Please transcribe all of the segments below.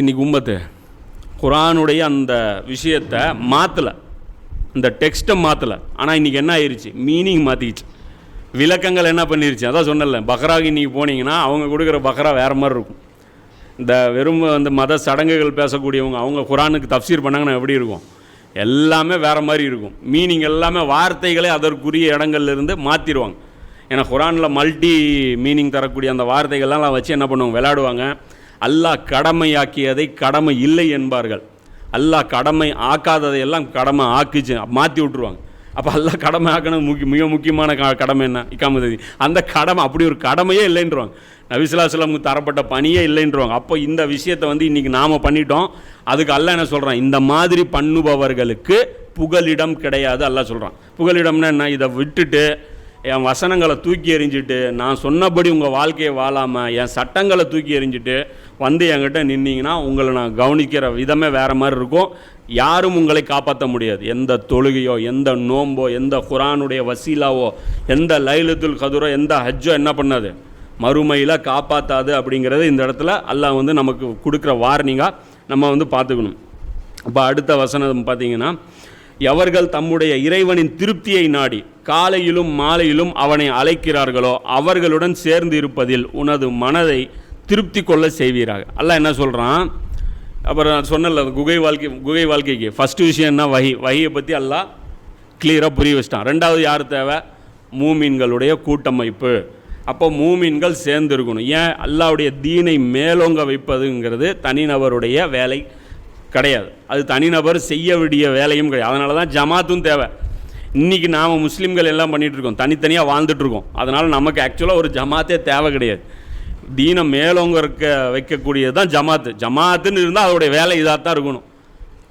இன்னைக்கு உம்மத்து குரானுடைய அந்த விஷயத்தை மாற்றலை இந்த டெக்ஸ்ட்டை மாற்றலை ஆனால் இன்றைக்கி என்ன ஆயிடுச்சு மீனிங் மாற்றிக்கிச்சு விளக்கங்கள் என்ன பண்ணிருச்சு? அதான் சொன்னல பக்ராவுக்கு இன்றைக்கி போனீங்கன்னா அவங்க கொடுக்குற பக்ரா வேறு மாதிரி இருக்கும். இந்த வெறும் அந்த மத சடங்குகள் பேசக்கூடியவங்க அவங்க குரானுக்கு தப்சீர் பண்ணாங்கன்னா எப்படி இருக்கும்? எல்லாமே வேறு மாதிரி இருக்கும். மீனிங் எல்லாமே வார்த்தைகளே அதற்குரிய இடங்கள்லேருந்து மாற்றிடுவாங்க ஏன்னா குரானில் மல்டி மீனிங் தரக்கூடிய அந்த வார்த்தைகள்லாம் வச்சு என்ன பண்ணுவாங்க? விளையாடுவாங்க. அல்லாஹ் கடமையாக்கியதை கடமை இல்லை என்பார்கள். அல்லாஹ் கடமை ஆக்காததையெல்லாம் கடமை ஆக்குச்சு மாற்றி விட்ருவாங்க அப்போ எல்லாம் கடமை ஆக்கணும் முக்கிய மிக முக்கியமான க கடமை என்ன? இக்காமதி அந்த கடமை அப்படி ஒரு கடமையே இல்லைன்றவாங்க. நபிசுல்லாஸ்லாமுக்கு தரப்பட்ட பணியே இல்லைன்றவாங்க. அப்போ இந்த விஷயத்தை வந்து இன்றைக்கி நாம் பண்ணிட்டோம். அதுக்கு அல்ல என்ன சொல்கிறான் இந்த மாதிரி பண்ணுபவர்களுக்கு புகலிடம் கிடையாது அல்ல சொல்கிறான் புகலிடம்னா என்ன? இதை விட்டுட்டு என் வசனங்களை தூக்கி எறிஞ்சிட்டு நான் சொன்னபடி உங்கள் வாழ்க்கையை வாழாமல் என் சட்டங்களை தூக்கி எறிஞ்சிட்டு வந்து என்கிட்ட நின்னீங்கன்னா உங்களை நான் கவனிக்கிற விதமே வேறு மாதிரி இருக்கும். யாரும் உங்களை காப்பாற்ற முடியாது. எந்த தொழுகையோ எந்த நோம்போ எந்த குரானுடைய வசீலாவோ எந்த லைலத்துல் கதுரோ எந்த ஹஜ்ஜோ என்ன பண்ணாது? மறுமையில் காப்பாற்றாது அப்படிங்கிறது இந்த இடத்துல அல்லாஹ் வந்து நமக்கு கொடுக்குற வார்னிங்காக நம்ம வந்து பார்த்துக்கணும். இப்போ அடுத்த வசனம் பார்த்தீங்கன்னா எவர்கள் தம்முடைய இறைவனின் திருப்தியை நாடி காலையிலும் மாலையிலும் அவனை அழைக்கிறார்களோ அவர்களுடன் சேர்ந்து இருப்பதில் உனது மனதை திருப்தி கொள்ள செய்வீராக. அல்ல என்ன சொல்கிறான் அப்புறம் நான் சொன்னல குகை வாழ்க்கை குகை வாழ்க்கைக்கு. ஃபஸ்ட்டு விஷயம் என்ன? வகி வகியை பற்றி எல்லாம் கிளியராக புரிய வச்சிட்டான். ரெண்டாவது யார் தேவை? மூமீன்களுடைய கூட்டமைப்பு. அப்போ மூமீன்கள் சேர்ந்து இருக்கணும் ஏன்? அல்லாவுடைய தீனை மேலோங்க வைப்பதுங்கிறது தனிநபருடைய வேலை. கிடையாது. அது தனிநபர் செய்ய வேண்டிய வேலையும் கிடையாது. அதனால தான் ஜமாத்தும் தேவை. இன்றைக்கி நாம் முஸ்லீம்கள் எல்லாம் பண்ணிகிட்டு இருக்கோம். தனித்தனியாக வாழ்ந்துட்டுருக்கோம் அதனால் நமக்கு ஆக்சுவலாக ஒரு ஜமாத்தே தேவை கிடையாது. தீனம் மேலோங்க இருக்க வைக்கக்கூடியது தான் ஜமாத்து. ஜமாத்துன்னு இருந்தால் அதோடைய வேலை இதாக தான் இருக்கணும்.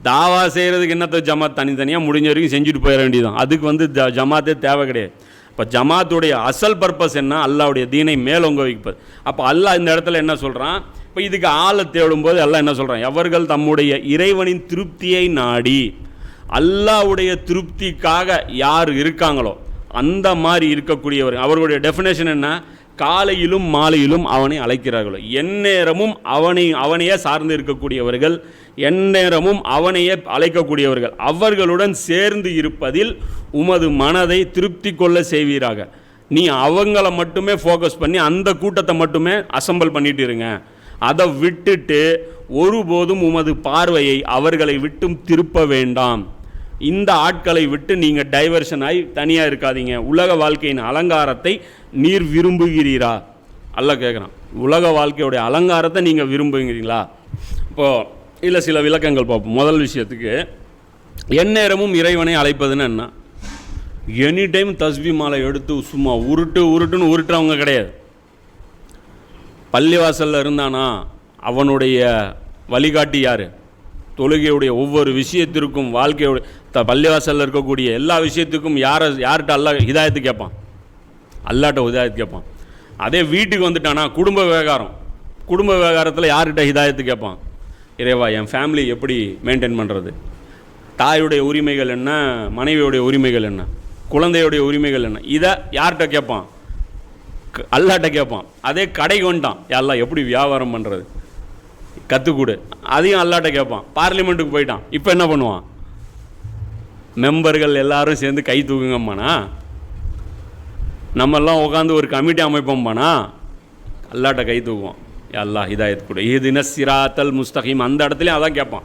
தாவா செய்கிறதுக்கு என்னத்த ஜமாத்? தனித்தனியாக முடிஞ்ச வரைக்கும் செஞ்சுட்டு போயிட வேண்டியதான் அதுக்கு வந்து ஜ ஜமாத்தே தேவை கிடையாது. இப்போ ஜமாத்துடைய அசல் பர்பஸ் என்ன? அல்லாவுடைய தீனை மேலோங்க வைப்பது. அப்போ அல்லாஹ் இந்த இடத்துல என்ன சொல்கிறான் இப்போ இதுக்கு ஆளை தேடும்போது எல்லாம் என்ன சொல்கிறான் எவர்கள் தம்முடைய இறைவனின் திருப்தியை நாடி அல்லாவுடைய திருப்திக்காக யார் இருக்காங்களோ அந்த மாதிரி இருக்கக்கூடியவர். அவர்களுடைய டெஃபினேஷன் என்ன? காலையிலும் மாலையிலும் அவனை அழைக்கிறார்களோ. எந்நேரமும் அவனை அவனையே சார்ந்து இருக்கக்கூடியவர்கள் எந்நேரமும் அவனையே அழைக்கக்கூடியவர்கள். அவர்களுடன் சேர்ந்து இருப்பதில் உமது மனதை திருப்தி கொள்ள செய்வீராக. நீ அவங்கள மட்டுமே ஃபோக்கஸ் பண்ணி அந்த கூட்டத்தை மட்டுமே அசம்பிள் பண்ணிட்டு இருங்க. அதை விட்டுட்டு ஒருபோதும் உமது பார்வையை அவர்களை விட்டும் திருப்ப வேண்டாம். இந்த ஆட்களை விட்டு நீங்கள் டைவர்ஷன் ஆகி தனியாக இருக்காதீங்க. உலக வாழ்க்கையின் அலங்காரத்தை நீர் விரும்புகிறீரா? அல்ல கேட்குறான் உலக வாழ்க்கையுடைய அலங்காரத்தை நீங்கள் விரும்புகிறீங்களா? இப்போது இல்லை சில விளக்கங்கள் பார்ப்போம். முதல் விஷயத்துக்கு எந்நேரமும் இறைவனை அழைப்பதுன்னு என்ன? எனி டைம் தஸ்பி மாலை எடுத்து சும்மா உருட்டு உருட்டுன்னு உருட்டுறவங்க கிடையாது. பள்ளிவாசலில் இருந்தானா? அவனுடைய வழிகாட்டி யார்? தொழுகையுடைய ஒவ்வொரு விஷயத்திற்கும் வாழ்க்கையோட த பள்ளிவாசலில் இருக்கக்கூடிய எல்லா விஷயத்துக்கும் யாரை யார்கிட்ட அல்லா இதாயத்து கேட்பான் அல்லாட்ட இதாயத்து கேட்பான் அதே வீட்டுக்கு வந்துட்டானா? குடும்ப விவகாரம். குடும்ப விவகாரத்தில் யார்கிட்ட ஹிதாயத்து கேட்பான் இறைவா என் ஃபேமிலி எப்படி மெயின்டைன் பண்ணுறது தாயுடைய உரிமைகள் என்ன? மனைவியுடைய உரிமைகள் என்ன? குழந்தையுடைய உரிமைகள் என்ன? இதை யார்கிட்ட கேட்பான் அல்லாட்ட கேட்பான் அதே கடைக்கு வந்துட்டான் எல்லாம் எப்படி வியாபாரம் பண்ணுறது கற்றுக்கொடு அதையும் அல்லாட்ட கேட்பான் பார்லிமெண்ட்டுக்கு போயிட்டான். இப்போ என்ன பண்ணுவான்? மெம்பர்கள் எல்லாரும் சேர்ந்து கை தூக்குங்கம்மாண்ணா. நம்மெல்லாம் உட்காந்து ஒரு கமிட்டி அமைப்போம்பானா அல்லாட்ட கை தூக்குவோம் எல்லாம் ஹிதாயத் கொடு. இதுன சிராத்தல் முஸ்தகிம். அந்த இடத்துலையும் அதான் கேட்பான்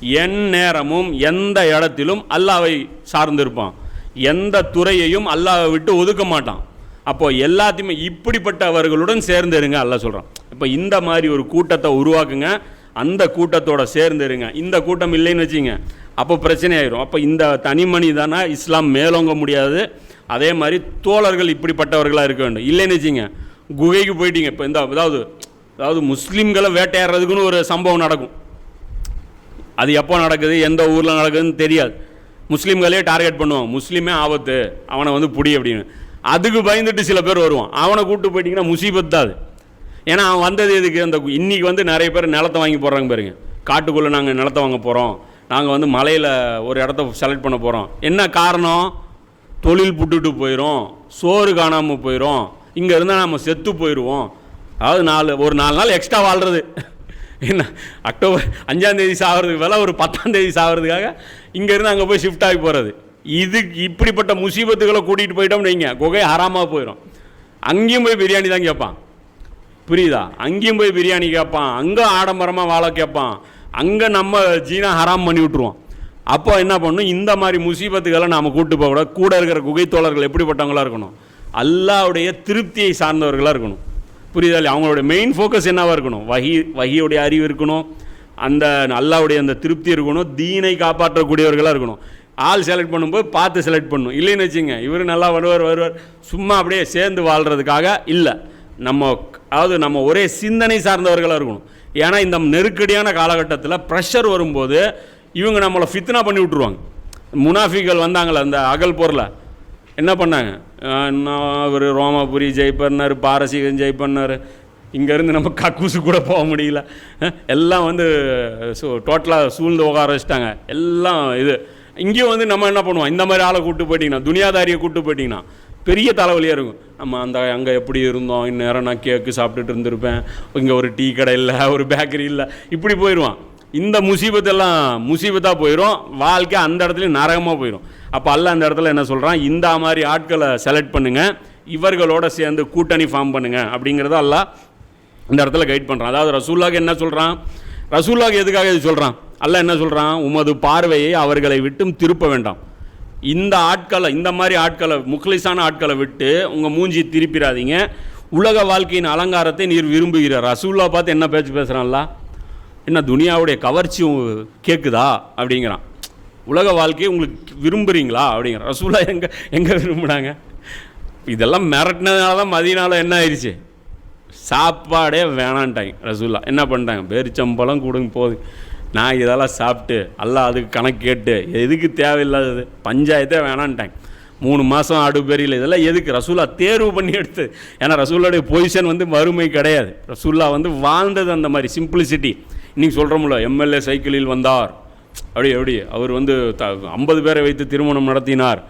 என் நேரமும் எந்த இடத்திலும் அல்லாவை சார்ந்திருப்பான். எந்த துறையையும் அல்லாவை விட்டு ஒதுக்க மாட்டான். அப்போ எல்லாத்தையுமே இப்படிப்பட்டவர்களுடன் சேர்ந்து அல்ல சொல்கிறான் இப்போ இந்த மாதிரி ஒரு கூட்டத்தை உருவாக்குங்க அந்த கூட்டத்தோட சேர்ந்துருங்க. இந்த கூட்டம் இல்லைன்னு வச்சுங்க அப்போ பிரச்சனை ஆயிரும். அப்போ இந்த தனி மனிதனா இஸ்லாம் மேலோங்க முடியாது. அதே மாதிரி தோழர்கள் இப்படிப்பட்டவர்களாக இருக்க வேண்டும். இல்லைன்னு வச்சுங்க குகைக்கு போயிட்டீங்க. இப்போ இந்த அதாவது அதாவது முஸ்லீம்களை வேட்டையாடுறதுக்குன்னு ஒரு சம்பவம் நடக்கும். அது எப்போ நடக்குது எந்த ஊரில் நடக்குதுன்னு தெரியாது. முஸ்லீம்களே டார்கெட் பண்ணுவான் முஸ்லீமே ஆபத்து அவனை வந்து புடி அப்படின்னு. அதுக்கு பயந்துட்டு சில பேர் வருவான். அவனை கூப்பிட்டு போயிட்டீங்கன்னா முசீபத் தான் அது. ஏன்னா அவன் வந்தது எதுக்கு? அந்த இன்றைக்கி வந்து நிறைய பேர் நிலத்தை வாங்கி போடுறாங்க பாருங்க. காட்டுக்குள்ளே நாங்கள் நிலத்தை வாங்க போகிறோம் நாங்கள் வந்து மலையில் ஒரு இடத்த செலக்ட் பண்ண போகிறோம் என்ன காரணம்? தொழில் புட்டுட்டு போயிடும் சோறு காணாமல் போயிடும் இங்கே இருந்தால் நம்ம செத்து போயிடுவோம் அதாவது நாலு ஒரு நாலு நாள் எக்ஸ்ட்ரா வாழ்கிறது என்ன? அக்டோபர் அஞ்சாந்தேதி சாகிறதுக்கு வேலை ஒரு பத்தாம் தேதி சாகிறதுக்காக இங்கேருந்து அங்கே போய் ஷிஃப்ட் ஆகி போகிறது இது இப்படிப்பட்ட முசீபத்துகளை கூட்டிகிட்டு போயிட்டோம்னு வைங்க. குகை ஹராமாக போயிடும் அங்கேயும் போய் பிரியாணி தான் கேட்பான். புரியுதா? அங்கேயும் போய் பிரியாணி கேட்பான். அங்கே ஆடம்பரமாக வாழ கேட்பான். அங்கே நம்ம ஜீனா ஹராம் பண்ணி விட்ருவோம் அப்போ என்ன பண்ணணும் இந்த மாதிரி முசீபத்துகளை நாம் கூட்டு போக கூட இருக்கிற குகை தோழர்கள் எப்படிப்பட்டவங்களா இருக்கணும்? அல்லாவுடைய திருப்தியை சார்ந்தவர்களாக இருக்கணும். புரியுதா இல்லையா? அவங்களுடைய மெயின் ஃபோக்கஸ் என்னவாக இருக்கணும்? வகி வகியுடைய அறிவு இருக்கணும். அந்த அல்லாவுடைய அந்த திருப்தி இருக்கணும். தீனை காப்பாற்றக்கூடியவர்களாக இருக்கணும். ஆள் செலக்ட் பண்ணும்போது பார்த்து செலக்ட் பண்ணணும் இல்லைன்னு வச்சுங்க இவர் நல்லா வருவார் வருவார். சும்மா அப்படியே சேர்ந்து வாழ்கிறதுக்காக இல்லை. நம்ம அதாவது நம்ம ஒரே சிந்தனை சார்ந்தவர்களாக இருக்கணும். ஏன்னா இந்த நெருக்கடியான காலகட்டத்தில் ப்ரெஷர் வரும்போது இவங்க நம்மளை ஃபித்னா பண்ணி விட்ருவாங்க முனாஃபிகள் வந்தாங்களே அந்த அகல் போரில். என்ன பண்ணாங்க? அவர் ரோமாபுரி ஜெய் பண்ணார் பாரசீகம் ஜெய் பண்ணார். இங்கேருந்து நம்ம கக்கூசு கூட போக முடியல. எல்லாம் வந்து டோட்டலாக சூழ்ந்து உட்கார வச்சிட்டாங்க. எல்லாம் இது. இங்கேயும் வந்து நம்ம என்ன பண்ணுவோம்? இந்த மாதிரி ஆளை கூப்பிட்டு போயிட்டீங்கன்னா துனியாதாரியை கூப்பிட்டு போயிட்டீங்கன்னா பெரிய தலைவலியாக இருக்கும். நம்ம அந்த அங்கே எப்படி இருந்தோம்? இந்நேரம் நான் கேக்கு சாப்பிட்டுட்டு இருந்திருப்பேன். இங்கே ஒரு டீ கடை இல்லை ஒரு பேக்கரி இல்லை. இப்படி போயிடுவான் இந்த முசீபத்தெல்லாம் முசீபத்தாக போயிடும் வாழ்க்கை அந்த இடத்துல நரகமாக போயிடும் அப்போ அல்ல அந்த இடத்துல என்ன சொல்கிறான் இந்த மாதிரி ஆட்களை செலக்ட் பண்ணுங்கள் இவர்களோட சேர்ந்து கூட்டணி ஃபார்ம் பண்ணுங்கள் அப்படிங்கிறத அல்ல இந்த இடத்துல கைட் பண்ணுறான் அதாவது ரசூல்லாக்கு என்ன சொல்கிறான் ரசூல்லாக்கு எதுக்காக இது சொல்கிறான் அல்ல என்ன சொல்கிறான் உமது பார்வையை அவர்களை விட்டும் திருப்ப வேண்டாம். இந்த ஆட்களை இந்த மாதிரி ஆட்களை முக்லிஸான ஆட்களை விட்டு உங்கள் மூஞ்சி திருப்பிடாதீங்க உலக வாழ்க்கையின் அலங்காரத்தை நீர் விரும்புகிறார். ரசூல்லா பார்த்து என்ன பேச்சு பேசுகிறான்ல என்ன துனியாவுடைய கவர்ச்சி கேட்குதா அப்படிங்கிறான். உலக வாழ்க்கையை உங்களுக்கு விரும்புகிறீங்களா அப்படிங்கிற ரசூல்லா எங்கே எங்கே விரும்புனாங்க? இதெல்லாம் மிரட்டினதுனால தான் மதியனால என்ன ஆயிடுச்சு சாப்பாடே வேணான்ட்டாங்க ரசூல்லா என்ன பண்ணிட்டாங்க? பேரிச்சம்பழம் கொடுங்க போகுது நான் இதெல்லாம் சாப்பிட்டு எல்லாம் அதுக்கு கணக்கு கேட்டு எதுக்கு தேவையில்லாதது? பஞ்சாயத்தே வேணான்ட்டாங்க. மூணு மாதம் அடுப்பெரியில் இதெல்லாம் எதுக்கு? ரசூல்லா தேர்வு பண்ணி எடுத்து ஏன்னா ரசூல்லாவுடைய பொசிஷன் வந்து வறுமை கிடையாது. ரசூல்லா வந்து வாழ்ந்தது அந்த மாதிரி சிம்பிளிசிட்டி இன்றைக்கி சொல்கிறோம்ல எம்எல்ஏ சைக்கிளில் வந்தார். அப்படி எப்படி அவர் வந்து த ஐம்பது பேரை வைத்து திருமணம் நடத்தினார்.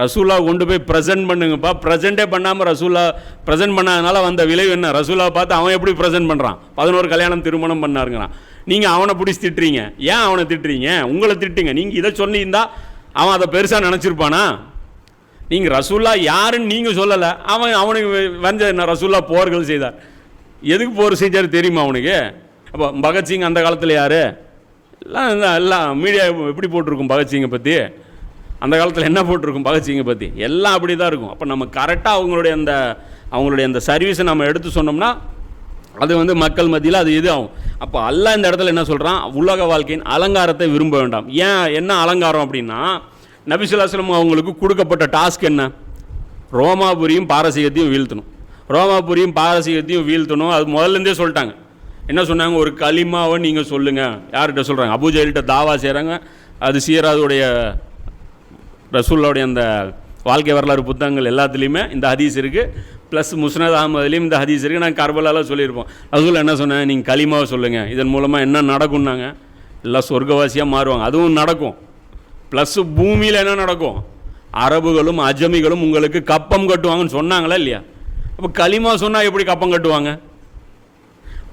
ரசூலா கொண்டு போய் ப்ரெசென்ட் பண்ணுங்கப்பா. ப்ரெசென்ட்டே பண்ணாமல் ரசூலா ப்ரெசென்ட் பண்ணாதனால வந்த விளைவு என்ன? ரசூலா பார்த்து அவன் எப்படி ப்ரெசென்ட் பண்ணுறான் பதினோரு கல்யாணம் திருமணம் பண்ணாருங்கிறான். நீங்கள் அவனை பிடிச்சி திட்டுறீங்க. ஏன் அவனை திட்டுறீங்க? உங்களை திட்டுங்க. நீங்கள் இதை சொன்னீங்கன்னா அவன் அதை பெருசாக நினச்சிருப்பானா? நீங்கள் ரசூல்லா யாருன்னு நீங்கள் சொல்லலை. அவன் அவனுக்கு வந்த ரசூல்லா போர்கள் செய்தார். எதுக்கு போர் செஞ்சார் தெரியுமா அவனுக்கு? அப்போ பகத்சிங் அந்த காலத்தில் யார்? எல்லாம் எல்லாம் எல்லாம் மீடியா எப்படி போட்டிருக்கும் பகத்சிங்கை பற்றி அந்த காலத்தில் என்ன போட்டிருக்கும் பகத்சிங்கை பற்றி எல்லாம் அப்படி தான் இருக்கும். அப்போ நம்ம கரெக்டாக அவங்களுடைய அந்த அவங்களுடைய அந்த சர்வீஸை நம்ம எடுத்து சொன்னோம்னா அது வந்து மக்கள் மத்தியில் அது இது ஆகும் அப்போ அல்லாஹ் இந்த இடத்துல என்ன சொல்கிறான் உலக வாழ்க்கையின் அலங்காரத்தை விரும்ப வேண்டாம். ஏன் என்ன அலங்காரம் அப்படின்னா நபிசுல்லாஸ்லம் அவங்களுக்கு கொடுக்கப்பட்ட டாஸ்க் என்ன? ரோமாபுரியும் பாரசீகத்தையும் வீழ்த்தணும். ரோமாபுரியும் பாரசீகத்தையும் வீழ்த்தணும். அது முதல்லேருந்தே சொல்லிட்டாங்க. என்ன சொன்னாங்க? ஒரு களிமாவை நீங்கள் சொல்லுங்கள் யார்கிட்ட சொல்கிறாங்க அபுஜெயில்கிட்ட தாவா செய்கிறாங்க அது சீராதுடைய ரசூல்லாவுடைய அந்த வாழ்க்கை வரலாறு புத்தகங்கள் எல்லாத்துலேயுமே இந்த ஹதீஸ் இருக்குது ப்ளஸ் முஸ்னத் அகமதுலேயும் இந்த ஹதீஸ் இருக்குது நான் கர்பலாலாம் சொல்லியிருப்போம். ரசூல் என்ன சொன்னேன் நீங்கள் களிமாவை சொல்லுங்கள் இதன் மூலமாக என்ன நடக்கும்னாங்க? எல்லாம் சொர்க்கவாசியாக மாறுவாங்க. அதுவும் நடக்கும். ப்ளஸ் பூமியில் என்ன நடக்கும்? அரபுகளும் அஜமிகளும் உங்களுக்கு கப்பம் கட்டுவாங்கன்னு சொன்னாங்களா இல்லையா? அப்போ களிமா சொன்னால் எப்படி கப்பம் கட்டுவாங்க?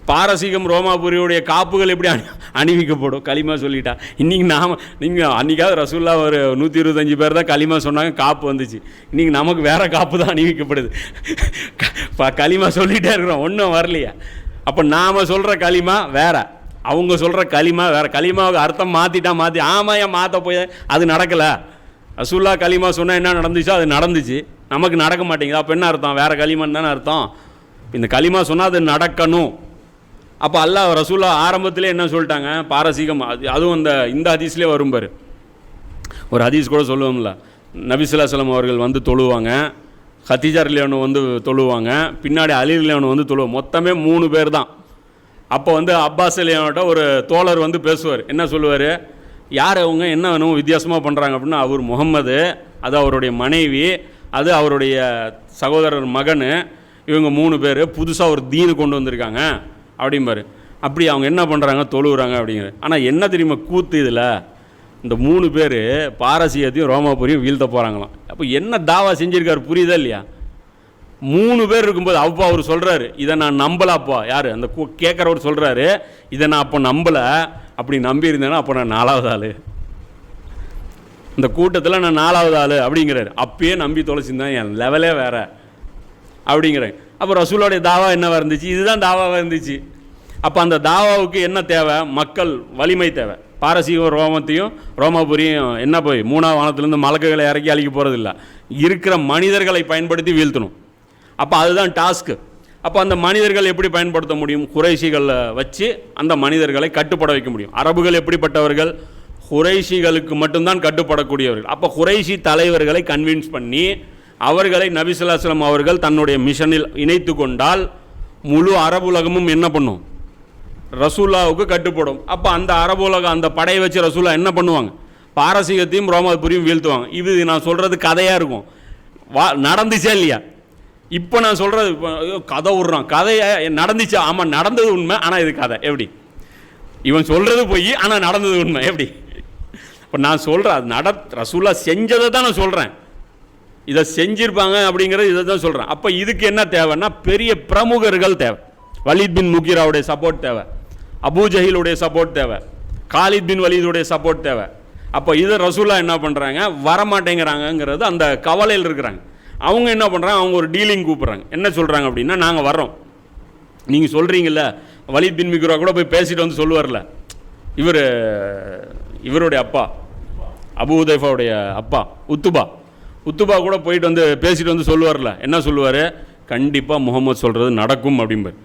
பாரசீகம் ரோமாபுரியுடைய காப்புகள் எப்படி அணி அணிவிக்கப்படும்? களிமா சொல்லிட்டா. இன்றைக்கி நாம் நீங்கள் அன்றைக்காவது ரசூல்லா ஒரு நூற்றி இருபத்தஞ்சி பேர் தான் களிமா சொன்னாங்க காப்பு வந்துச்சு. இன்றைக்கி நமக்கு வேறு காப்பு தான் அணிவிக்கப்படுது. களிமா சொல்லிகிட்டே இருக்கிறோம் ஒன்றும் வரலையா. அப்போ நாம் சொல்கிற களிமா வேற. அவங்க சொல்கிற களிமா வேற. களிமாவுக்கு அர்த்தம் மாற்றிட்டா மாற்றி ஆமாம் ஏன் மாற்ற போய் அது நடக்கலை. ரசூல்லா களிமா சொன்னால் என்ன நடந்துச்சோ அது நடந்துச்சு. நமக்கு நடக்க மாட்டேங்குது. அப்போ என்ன அர்த்தம்? வேறு களிமான்னு தானே அர்த்தம். இந்த களிமா சொன்னால் அது நடக்கணும். அப்போ அல்லாஹ் ரசூல்லா ஆரம்பத்திலே என்ன சொல்லிட்டாங்க? பாரசீகம் அது அதுவும் அந்த இந்த ஹதீஸ்லேயே வரும் பாரு. ஒரு ஹதீஸ் கூட சொல்லுவோம்ல. நபிசுல்லாசலம் அவர்கள் வந்து தொழுவாங்க. ஹத்திஜார் லியோனு வந்து தொழுவாங்க. பின்னாடி அலி லியோனு வந்து தொழுவோம் மொத்தமே மூணு பேர் தான். அப்போ வந்து அப்பாஸ் லியோனோட ஒரு தோழர் வந்து பேசுவார். என்ன சொல்லுவார்? யார் அவங்க? என்ன வேணும் வித்தியாசமாக பண்ணுறாங்க அப்படின்னா அவர் முகம்மது அது அவருடைய மனைவி அது அவருடைய சகோதரர் மகன். இவங்க மூணு பேர் புதுசாக ஒரு தீனு கொண்டு வந்திருக்காங்க. அப்படிம்பாரு. அப்படி அவங்க என்ன பண்ணுறாங்க தொழுவுறாங்க அப்படிங்கிற ஆனால் என்ன தெரியுமா கூத்து இதில்? இந்த மூணு பேர் பாரசீகத்தையும் ரோமாபுரியும் வீழ்த்த போகிறாங்களாம் அப்போ என்ன தாவா செஞ்சுருக்காரு? புரியுதா இல்லையா? மூணு பேர் இருக்கும்போது அப்பா அவர் சொல்கிறாரு இதை நான் நம்பலாப்பா. யார்? அந்த கேட்குறவர் சொல்கிறாரு இதை நான் அப்போ நம்பலை. அப்படி நம்பியிருந்தேன்னா அப்போ நான் நாலாவது ஆள். இந்த கூட்டத்தில் நான் நாலாவது ஆள் அப்படிங்கிறாரு. அப்பயே நம்பி தொலைச்சிருந்தேன் என் லெவலே வேற. அப்படிங்கிறேன் அப்போ ரசூலோடைய தாவா என்னவாக இருந்துச்சு? இதுதான் தாவாவாக இருந்துச்சு. அப்போ அந்த தாவாவுக்கு என்ன தேவை? மக்கள் வலிமை தேவை. பாரசீகம் ரோமத்தையும் ரோமாபுரியும் என்ன போய்? மூணாவது வானத்துலேருந்து மலக்குகளை இறக்கி அழிக்க போகிறதில்ல இருக்கிற மனிதர்களை பயன்படுத்தி வீழ்த்தணும். அப்போ அதுதான் டாஸ்க்கு அப்போ அந்த மனிதர்கள் எப்படி பயன்படுத்த முடியும்? குறைஷிகளை வச்சு அந்த மனிதர்களை கட்டுப்பட வைக்க முடியும். அரபுகள் எப்படிப்பட்டவர்கள்? குறைஷிகளுக்கு மட்டும்தான் கட்டுப்படக்கூடியவர்கள். அப்போ குறைஷி தலைவர்களை கன்வின்ஸ் பண்ணி அவர்களை நபிசுல்லாஸ்லம் அவர்கள் தன்னுடைய மிஷனில் இணைத்து கொண்டால் முழு அரபு உலகமும் என்ன பண்ணும்? ரசூல்லாவுக்கு கட்டுப்படும். அப்போ அந்த அரபு உலகம் அந்த படையை வச்சு ரசூல்லா என்ன பண்ணுவாங்க? பாரசீகத்தையும் ரோமாபுரியும் வீழ்த்துவாங்க. இது நான் சொல்கிறது கதையாக இருக்கும். வா நடந்துச்சா இல்லையா? இப்போ நான் சொல்கிறது இப்போ கதை விட்றான். கதையை நடந்துச்சா? ஆமாம் நடந்தது உண்மை ஆனால் இது கதை. எப்படி? இவன் சொல்கிறது போய் ஆனால் நடந்தது உண்மை. எப்படி? இப்போ நான் சொல்கிறேன் அது நட ரசூல்லா செஞ்சதை தான் நான் சொல்கிறேன் இதை செஞ்சிருப்பாங்க அப்படிங்கிறது இதை தான் சொல்கிறேன் அப்போ இதுக்கு என்ன தேவைன்னா பெரிய பிரமுகர்கள் தேவை. வலீத் பின் முகிராவுடைய சப்போர்ட் தேவை. அபூ ஜஹீலுடைய சப்போர்ட் தேவை. காலித் பின் வலீதுடைய சப்போர்ட் தேவை. அப்போ இதை ரசூலா என்ன பண்ணுறாங்க வரமாட்டேங்கிறாங்கங்கிறது அந்த கவலையில் இருக்கிறாங்க. அவங்க என்ன பண்ணுறாங்க அவங்க ஒரு டீலிங் கூப்பிட்றாங்க. என்ன சொல்கிறாங்க அப்படின்னா நாங்கள் வர்றோம். நீங்கள் சொல்கிறீங்கள வலீத் பின் மிகுரா கூட போய் பேசிட்டு வந்து சொல்லுவார்ல. இவர் இவருடைய அப்பா. அபு உதைஃபாவுடைய அப்பா உத்துபா. உத்துபா கூட போயிட்டு வந்து பேசிட்டு வந்து சொல்லுவார்ல. என்ன சொல்லுவார்? கண்டிப்பாக முகமது சொல்கிறது நடக்கும் அப்படிம்பார்.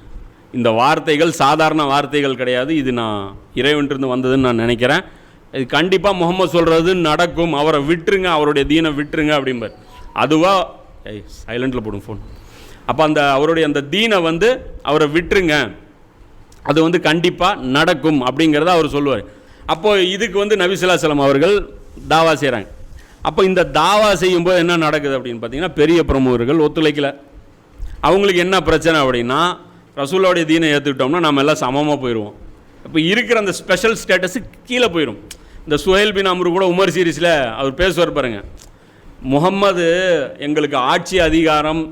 இந்த வார்த்தைகள் சாதாரண வார்த்தைகள் கிடையாது. இது நான் இறைவன்றிருந்து வந்ததுன்னு நான் நினைக்கிறேன். இது கண்டிப்பாக முகமது சொல்கிறது நடக்கும். அவரை விட்டுருங்க அவருடைய தீனை விட்டுருங்க அப்படிம்பார். அதுவா சைலண்டில் போடும் ஃபோன் அப்போ அந்த அவருடைய அந்த தீனை வந்து அவரை விட்டுருங்க. அது வந்து கண்டிப்பாக நடக்கும் அப்படிங்கிறத அவர் சொல்லுவார். அப்போது இதுக்கு வந்து நபிசுல்லாசலம் அவர்கள் தாவா செய்கிறாங்க அப்போ இந்த தாவா செய்யும்போது என்ன நடக்குது அப்படின்னு பார்த்தீங்கன்னா பெரிய பிரமுகர்கள் ஒத்துழைக்கல. அவங்களுக்கு என்ன பிரச்சனை அப்படின்னா ரசூலோடைய தீனை ஏற்றுக்கிட்டோம்னா நம்ம எல்லாம் சமமாக போயிடுவோம் இப்போ இருக்கிற அந்த ஸ்பெஷல் ஸ்டேட்டஸு கீழே போயிடும் இந்த சுஹேல் பின் அம்ரு கூட உமர் சீரிஸில் அவர் பேசுவார் பாருங்கள் முகம்மது எங்களுக்கு ஆட்சி அதிகாரம்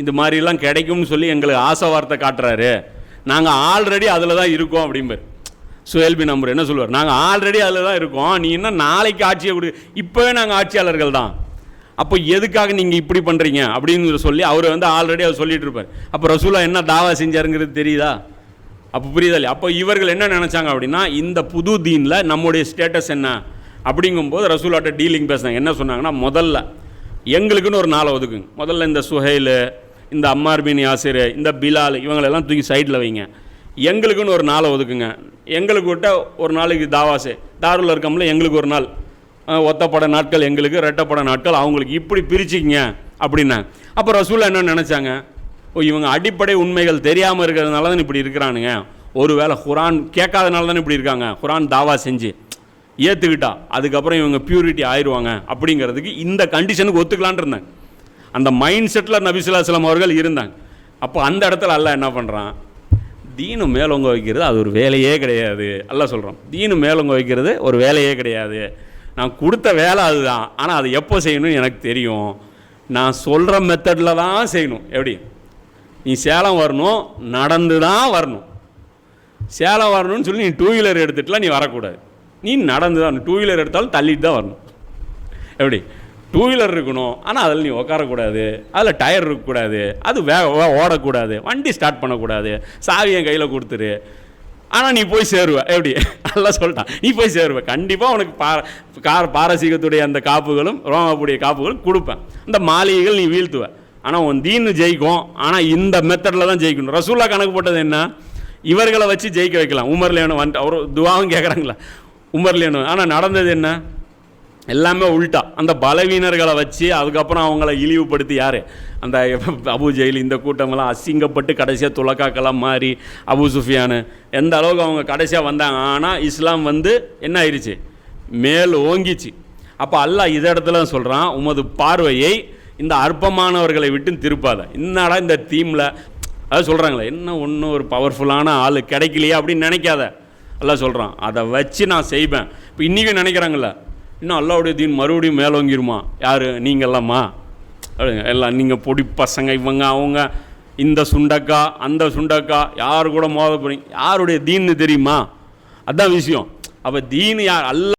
இந்த மாதிரிலாம் கிடைக்கும்னு சொல்லி எங்களுக்கு ஆசை வார்த்தை காட்டுறாரு. நாங்கள் ஆல்ரெடி அதில் தான் இருக்கோம் அப்படிம்பார். சுயல்பி நம்பர் என்ன சொல்லுவார்? நாங்கள் ஆல்ரெடி அதில் தான் இருக்கோம். நீ என்ன நாளைக்கு ஆட்சியை கொடு. இப்போவே நாங்கள் ஆட்சியாளர்கள் தான். அப்போ எதுக்காக நீங்கள் இப்படி பண்ணுறீங்க அப்படின்னு சொல்லி அவர் வந்து ஆல்ரெடி அவர் சொல்லிட்டு இருப்பார். அப்போ ரசூலா என்ன தாவா செஞ்சாருங்கிறது தெரியுதா? அப்போ புரியுதா இல்லையா? அப்போ இவர்கள் என்ன நினச்சாங்க அப்படின்னா இந்த புது தீனில் நம்முடைய ஸ்டேட்டஸ் என்ன? அப்படிங்கும்போது ரசூலாட்ட டீலிங் பேசினாங்க. என்ன சொன்னாங்கன்னா முதல்ல எங்களுக்குன்னு ஒரு நாளை ஒதுக்குங்க. முதல்ல இந்த சுஹைலு இந்த அம்மார் பின் யாசிர் இந்த பிலால் இவங்களெல்லாம் தூக்கி சைடில் வைங்க. எங்களுக்குன்னு ஒரு நாளை ஒதுக்குங்க. எங்களுக்கு விட்ட ஒரு நாளைக்கு தாவாசே. தாருல இருக்கம்ல எங்களுக்கு ஒரு நாள். ஒத்தப்பட நாட்கள் எங்களுக்கு ரெட்டப்பட நாட்கள் அவங்களுக்கு இப்படி பிரிச்சுக்கிங்க அப்படின்னாங்க அப்போ ரசூலா என்ன நினச்சாங்க? ஓ இவங்க அடிப்படை உண்மைகள் தெரியாமல் இருக்கிறதுனால தான் இப்படி இருக்கிறானுங்க. ஒருவேளை குரான் கேட்காதனால தானே இப்படி இருக்காங்க. குரான் தாவா செஞ்சு ஏற்றுக்கிட்டா அதுக்கப்புறம் இவங்க பியூரிட்டி ஆயிடுவாங்க அப்படிங்கிறதுக்கு இந்த கண்டிஷனுக்கு ஒத்துக்கலான் இருந்தாங்க அந்த மைண்ட் செட்டில் நபிசுல்லா அவர்கள் இருந்தாங்க. அப்போ அந்த இடத்துல அல்ல என்ன பண்ணுறான் தீனு மேலோங்க வைக்கிறது அது ஒரு வேலையே கிடையாது. எல்லாம் சொல்கிறோம் தீனு மேலோங்க வைக்கிறது ஒரு வேலையே கிடையாது. நான் கொடுத்த வேலை அதுதான். ஆனால் அது எப்போ செய்யணும்னு எனக்கு தெரியும். நான் சொல்கிற மெத்தடில் தான் செய்யணும். எப்படி? நீ சேலம் வரணும் நடந்து தான் வரணும். சேலம் வரணும்னு சொல்லி நீ டூ வீலர் எடுத்துட்டுலாம் நீ வரக்கூடாது. நீ நடந்து தான் டூ வீலர் எடுத்தாலும் தள்ளிட்டு தான் வரணும். எப்படி? டூ வீலர் இருக்கணும். ஆனால் அதில் நீ உட்காரக்கூடாது அதில் டயர் இருக்கக்கூடாது. அது வேக ஓடக்கூடாது. வண்டி ஸ்டார்ட் பண்ணக்கூடாது. சாவி என் கையில் கொடுத்துரு. ஆனால் நீ போய் சேருவ. எப்படி? எல்லாம் சொல்லிட்டான். நீ போய் சேருவ. கண்டிப்பாக உனக்கு பா கார் பாரசீகத்துடைய அந்த காப்புகளும் ரோமாப்புடைய காப்புகளும் கொடுப்பேன். அந்த மாளிகைகள் நீ வீழ்த்துவ. ஆனால் உன் தீன்னு ஜெயிக்கும். ஆனால் இந்த மெத்தடில் தான் ஜெயிக்கணும். ரசூல்லா கணக்கு போட்டது என்ன? இவர்களை வச்சு ஜெயிக்க வைக்கலாம். உமர்லேனு வந்துட்டு அவர் துவாவும் கேட்குறாங்களா உமர்லேனு. ஆனால் நடந்தது என்ன? எல்லாமே உல்ட்டா அந்த பலவீனர்களை வச்சு அதுக்கப்புறம் அவங்கள இழிவுபடுத்தி யார்? அந்த அபு ஜெயில் இந்த கூட்டமெல்லாம் அசிங்கப்பட்டு கடைசியாக துலக்காக்கெல்லாம் மாறி அபு சுஃபியானு. எந்த அளவுக்கு அவங்க கடைசியாக வந்தாங்க? ஆனால் இஸ்லாம் வந்து என்ன ஆயிடுச்சு மேல் ஓங்கிச்சு. அப்போ அல்லாஹ் இத இடத்துல சொல்கிறான் உமது பார்வையை இந்த அற்பமானவர்களை விட்டு திருப்பாத. என்னடா இந்த தீமில்? அதாவது சொல்கிறாங்களே என்ன ஒன்றும் ஒரு பவர்ஃபுல்லான ஆள் கிடைக்கலையே அப்படின்னு நினைக்காத. எல்லாம் சொல்கிறான் அதை வச்சு நான் செய்வேன். இப்போ இன்றைக்கும் நினைக்கிறாங்கல்ல இன்னும் அல்லாவுடைய தீன் மறுபடியும் மேலோங்கிருமா? யார்? நீங்கள்லாமா எல்லாம் நீங்கள் பொடி பசங்க இவங்க அவங்க இந்த சுண்டக்கா அந்த சுண்டக்கா யார் கூட மோத போகிறீங்க யாருடைய தீன்னு தெரியுமா? அதுதான் விஷயம். அப்போ தீன் யார்? அல்ல